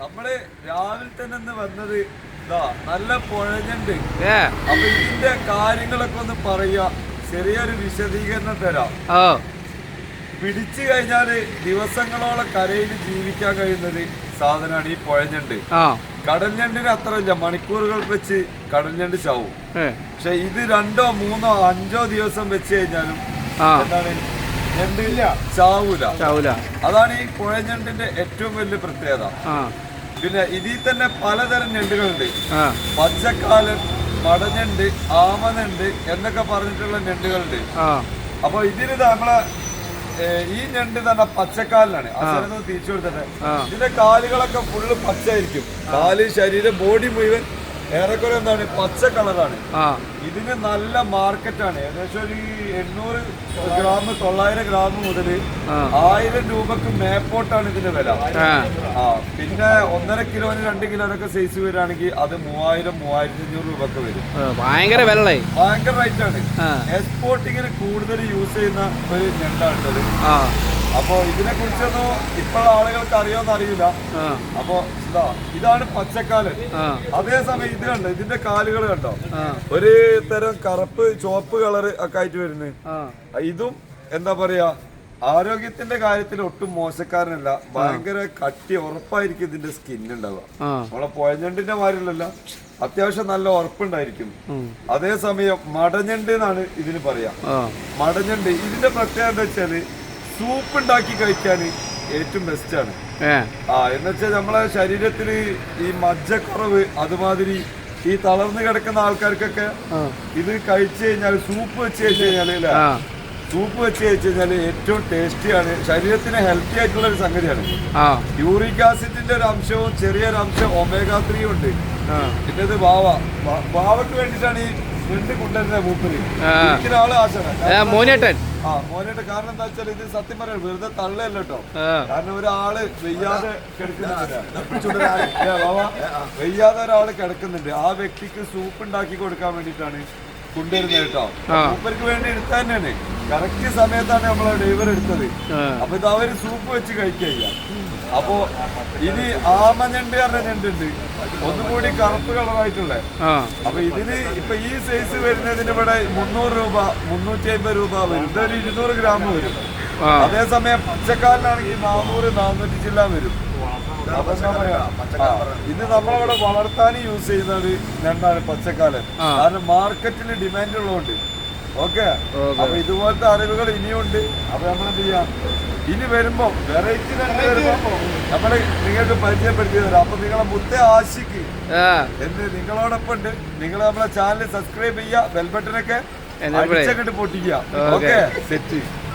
നമ്മൾ രാവിലെ തന്നെ വന്നത് ഇതാ നല്ല പുഴഞ്ഞുണ്ട്. അപ്പൊ ഇതിന്റെ കാര്യങ്ങളൊക്കെ ഒന്ന് പറയാ ചെറിയൊരു വിശദീകരണം തരാം. പിടിച്ചു കഴിഞ്ഞാൽ ദിവസങ്ങളോളം കരയിൽ ജീവിക്കാൻ കഴിയുന്നത് സാധനമാണ് ഈ പുഴഞ്ഞണ്ട്. ആ. കടൽഞണ്ടിന് അത്ര ഇല്ല മണിക്കൂറുകൾ വെച്ച് കടൽഞണ്ട് ചാവും. പക്ഷെ ഇത് രണ്ടോ മൂന്നോ അഞ്ചോ ദിവസം വെച്ച് കഴിഞ്ഞാലും എന്താണ് ഞണ്ട് ചാവൂല. ചാവൂല. അതാണ് ഈ പുഴഞ്ഞണ്ടിന്റെ ഏറ്റവും വലിയ പ്രത്യേകത. ആ. പിന്നെ ഇതിൽ തന്നെ പലതരം ഞണ്ടുകളുണ്ട്. പച്ചക്കാലൻ മടഞ്ഞണ്ട് ആമനുണ്ട് എന്നൊക്കെ പറഞ്ഞിട്ടുള്ള ഞണ്ടുകളുണ്ട്. അപ്പൊ ഇതിന് നമ്മളെ ഈ ഞണ്ട് തന്നെ പച്ചക്കാലിനാണ്. അച്ഛനൊന്ന് തിരിച്ചു കൊടുത്തിട്ട്. ഇതിന്റെ കാലുകളൊക്കെ ഫുള്ള് പച്ചയായിരിക്കും. കാൽ ശരീരം ബോഡി മുഴുവൻ ഏറെക്കുറെ എന്താണ് പച്ച കളറാണ്. ഇതിന് നല്ല മാർക്കറ്റാണ്. ഏകദേശം ഒരു എണ്ണൂറ് ഗ്രാം തൊള്ളായിരം ഗ്രാം മുതൽ. ആയിരം രൂപക്ക് മേപ്പോട്ടാണ് ഇതിന്റെ വില. ആ. പിന്നെ ഒന്നര കിലോന് രണ്ട് കിലോനൊക്കെ സൈസ് വരികയാണെങ്കിൽ അത് മൂവായിരം മൂവായിരത്തി അഞ്ഞൂറ് രൂപക്ക് വരും. ഭയങ്കര വിലളേ ഭയങ്കര റേറ്റ് ആണ്. എക്സ്പോർട്ടിങ്ങിന് കൂടുതൽ യൂസ് ചെയ്യുന്ന ഒരു ഞണ്ടാണുള്ളത് അപ്പൊ ഇതിനെ കുറിച്ചൊന്നും ഇപ്പോഴും ആളുകൾക്ക് അറിയാന്ന് അറിയില്ല അപ്പൊ ഇതാ ഇതാണ് പച്ചക്കാൽ. അതേസമയം ഇത് കണ്ടോ ഇതിന്റെ കാലുകൾ കണ്ടോ? ഒരു തരം കറുപ്പ് ചുവപ്പ് കളർ ഒക്കെ ആയിട്ട് വരുന്നത്. ഇതും എന്താ പറയാ ആരോഗ്യത്തിന്റെ കാര്യത്തിൽ ഒട്ടും മോശക്കാരനല്ല. ഭയങ്കര കട്ടി ഉറപ്പായിരിക്കും ഇതിന്റെ സ്കിൻ ഉണ്ടാവുക നമ്മളെ പുഴഞ്ഞണ്ടിന്റെ മാരിലല്ല അത്യാവശ്യം നല്ല ഉറപ്പുണ്ടായിരിക്കും. അതേസമയം മടഞ്ഞണ്ട് എന്നാണ് ഇതിന് പറയാ. മടഞ്ഞണ്ട് ഇതിന്റെ പ്രത്യേകത എന്താ വെച്ചാൽ സൂപ്പ് ഉണ്ടാക്കി കഴിക്കാൻ ഏറ്റവും ബെസ്റ്റ് ആണ്. ഏ. ആ എന്നുവെച്ചാൽ നമ്മളെ ശരീരത്തിൽ ഈ മജ്ജക്കുറവ് അതുമാതിരി ഈ തളർന്നു കിടക്കുന്ന ആൾക്കാർക്കൊക്കെ ഇത് കഴിച്ചു കഴിഞ്ഞാൽ സൂപ്പ് വെച്ച് കഴിച്ചു കഴിഞ്ഞാൽ സൂപ്പ് വെച്ച് കഴിച്ചു കഴിഞ്ഞാൽ ഏറ്റവും ടേസ്റ്റിയാണ് ശരീരത്തിന് ഹെൽത്തി ആയിട്ടുള്ള ഒരു സംഗതിയാണ്. യൂറിക് ആസിഡിന്റെ ഒരു അംശവും ചെറിയൊരു അംശം ഒമേഗ ത്രീ ഉണ്ട്. പിന്നെ ഇത് വാവ. ബാവക്ക് വാവക്ക് വേണ്ടിയിട്ടാണ് ഈ മോനേട്ടൻ ആ. മോനായിട്ട് കാരണം എന്താ വെച്ചാൽ ഇത് സത്യം പറയാം വെറുതെ തള്ളല്ല കേട്ടോ. കാരണം ഒരാൾ വെയ്യാതെ കിടക്കുന്നുണ്ട് വെയ്യാതെ ഒരാൾ കിടക്കുന്നുണ്ട്. ആ വ്യക്തിക്ക് സൂപ്പ് ഉണ്ടാക്കി കൊടുക്കാൻ വേണ്ടിയിട്ടാണ് കൊണ്ടുവരുന്നത് കേട്ടോ. മൂപ്പർക്ക് വേണ്ടി എടുത്ത തന്നെയാണ്. കറക്റ്റ് സമയത്താണ് നമ്മളെ ഡ്രൈവർ എടുത്തത്. അപ്പൊ ഇത് അവർ സൂപ്പ് വെച്ച് കഴിക്കുക അപ്പോ ഇനി ആമഞ്ഞണ്ട് പറഞ്ഞ ഞണ്ടുണ്ട് ഒന്നുകൂടി കറുപ്പ് കളറായിട്ടുള്ളേ. ആ. അപ്പൊ ഇതിന് ഇപ്പൊ ഈ സൈസ് വരുന്നതിന് ഇവിടെ മുന്നൂറ് രൂപ മുന്നൂറ്റി അമ്പത് രൂപ വരും. ഇതൊരു ഇരുന്നൂറ് ഗ്രാം വരും. അതേസമയം പച്ചക്കാരനാണെങ്കിൽ നാനൂറ് നാനൂറ്റി ചില്ല വരും. ഇത് നമ്മളവിടെ വളർത്താൻ യൂസ് ചെയ്യുന്ന ഒരു ഞണ്ടാണ് പച്ചക്കാലൻ കാരണം മാർക്കറ്റിൽ ഡിമാൻഡ് ഉള്ളതുകൊണ്ട് ഓക്കെ. അപ്പൊ ഇതുപോലത്തെ അറിവുകൾ ഇനിയുണ്ട്. അപ്പൊ നമ്മൾ എന്ത് ചെയ്യാം? ഇനി വരുമ്പോ വെറൈറ്റി തന്നെ വരുമ്പോ നമ്മൾ നിങ്ങൾക്ക് പരിചയപ്പെടുത്തി തരാം. അപ്പൊ നിങ്ങളെ മുത്തേ ആശിക്ക്. എന്ത്? നിങ്ങളോടൊപ്പം ഉണ്ട്. നിങ്ങൾ നമ്മളെ ചാനൽ സബ്സ്ക്രൈബ് ചെയ്യുക ബെൽബട്ടനൊക്കെ. അടിച്ചങ്ങോട്ട് പൊട്ടിക്കുക. Okay set